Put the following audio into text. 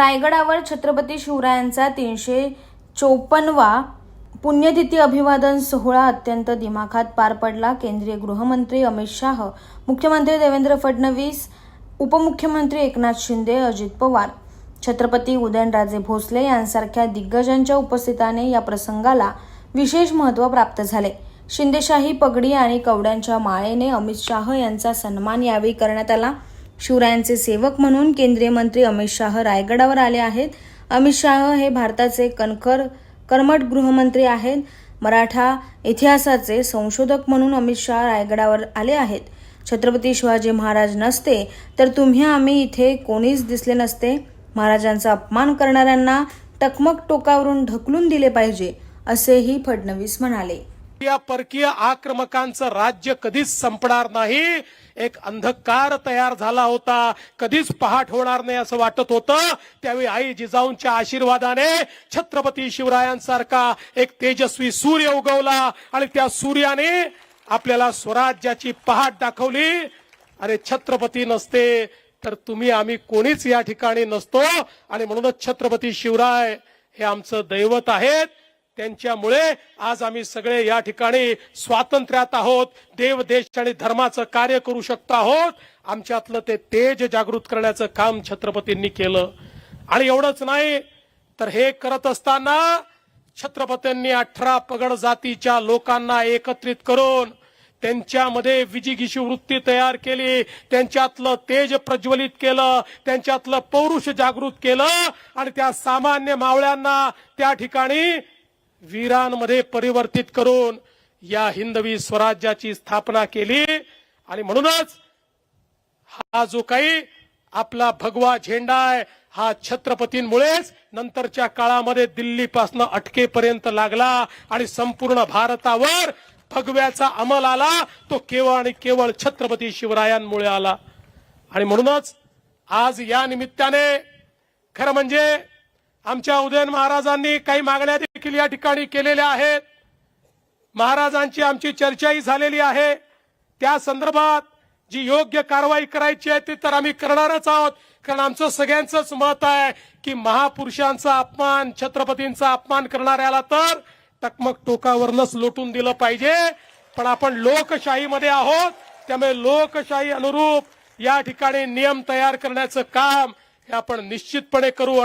रायगडावर छत्रपती शिवरायांचा तीनशे चोपन्नवा पुण्यतिथी अभिवादन सोहळा अत्यंत दिमाखात पार पडला. केंद्रीय गृहमंत्री अमित शाह मुख्यमंत्री देवेंद्र फडणवीस उपमुख्यमंत्री एकनाथ शिंदे अजित पवार छत्रपती उदयनराजे भोसले यांसारख्या दिग्गजांच्या उपस्थितीने या प्रसंगाला विशेष महत्त्व प्राप्त झाले. शिंदेशाही पगडी आणि कवड्यांच्या माळेने अमित शाह यांचा सन्मान यावेळी करण्यात आला. शिवरायांचे सेवक म्हणून केंद्रीय मंत्री अमित शाह रायगडावर आले आहेत. अमित शाह हे भारताचे कणखर कर्मठ गृहमंत्री आहेत. मराठा इतिहासाचे संशोधक म्हणून अमित शाह रायगडावर आले आहेत. छत्रपती शिवाजी महाराज नसते तर तुम्ही आम्ही इथे कोणीच दिसले नसते. महाराजांचा अपमान करणाऱ्यांना टकमक टोकावरून ढकलून दिले पाहिजे असेही फडणवीस म्हणाले. या परकीय आक्रमकांचं राज्य कधीच संपणार नाही. एक अंधकार तयार झाला होता. कधीच पहाट होणार नाही असं वाटत होतं. त्यावेळी आई जिजाऊंच्या आशीर्वादाने छत्रपती शिवरायांसारखा एक तेजस्वी सूर्य उगवला आणि त्या सूर्याने आपल्याला स्वराज्याची पहाट दाखवली. अरे छत्रपती नसते तर तुम्ही आम्ही कोणीच या ठिकाणी नसतो. आणि म्हणूनच छत्रपती शिवराय हे आमचं दैवत आहेत. त्यांच्यामुळे आज आम्ही सगळे या ठिकाणी स्वातंत्र्यात आहोत. देव देश आणि धर्माचं कार्य करू शकतो आहोत. आमच्यातलं ते तेज जागृत करण्याचं काम छत्रपतींनी केलं. आणि एवढंच नाही तर हे करत असताना छत्रपतींनी अठरा पगड जातीच्या लोकांना एकत्रित करून त्यांच्यामध्ये विजिगिशी वृत्ती तयार केली. त्यांच्यातलं तेज प्रज्वलित केलं. त्यांच्यातलं पौरुष जागृत केलं. आणि त्या सामान्य मावळ्यांना त्या ठिकाणी वीरांमध्ये परिवर्तित करून या हिंदवी स्वराज्याची स्थापना केली. आणि म्हणूनच हा जो काही आपला भगवा झेंडा आहे हा छत्रपतींमुळेच नंतरच्या काळामध्ये दिल्लीपासून अटकेपर्यंत लागला आणि संपूर्ण भारतावर भगव्याचा अंमल आला. तो केवळ आणि केवळ छत्रपती शिवरायांमुळे आला. आणि म्हणूनच आज या निमित्ताने खरं म्हणजे आमच्या उदयन महाराजांनी काही मागण्या देखील या ठिकाणी केलेल्या आहेत. महाराजांची आमची चर्चाही झालेली आहे. त्या संदर्भात जी योग्य कारवाई करायची आहे ती तर आम्ही करणारच आहोत. कारण आमचं सगळ्यांचंच मत आहे की महापुरुषांचा अपमान छत्रपतींचा अपमान करणाऱ्याला तर टकमक टोकावरनच लोटून दिलं पाहिजे. पण आपण लोकशाहीमध्ये आहोत. त्यामुळे लोकशाही अनुरूप या ठिकाणी नियम तयार करण्याचं काम हे आपण निश्चितपणे करू.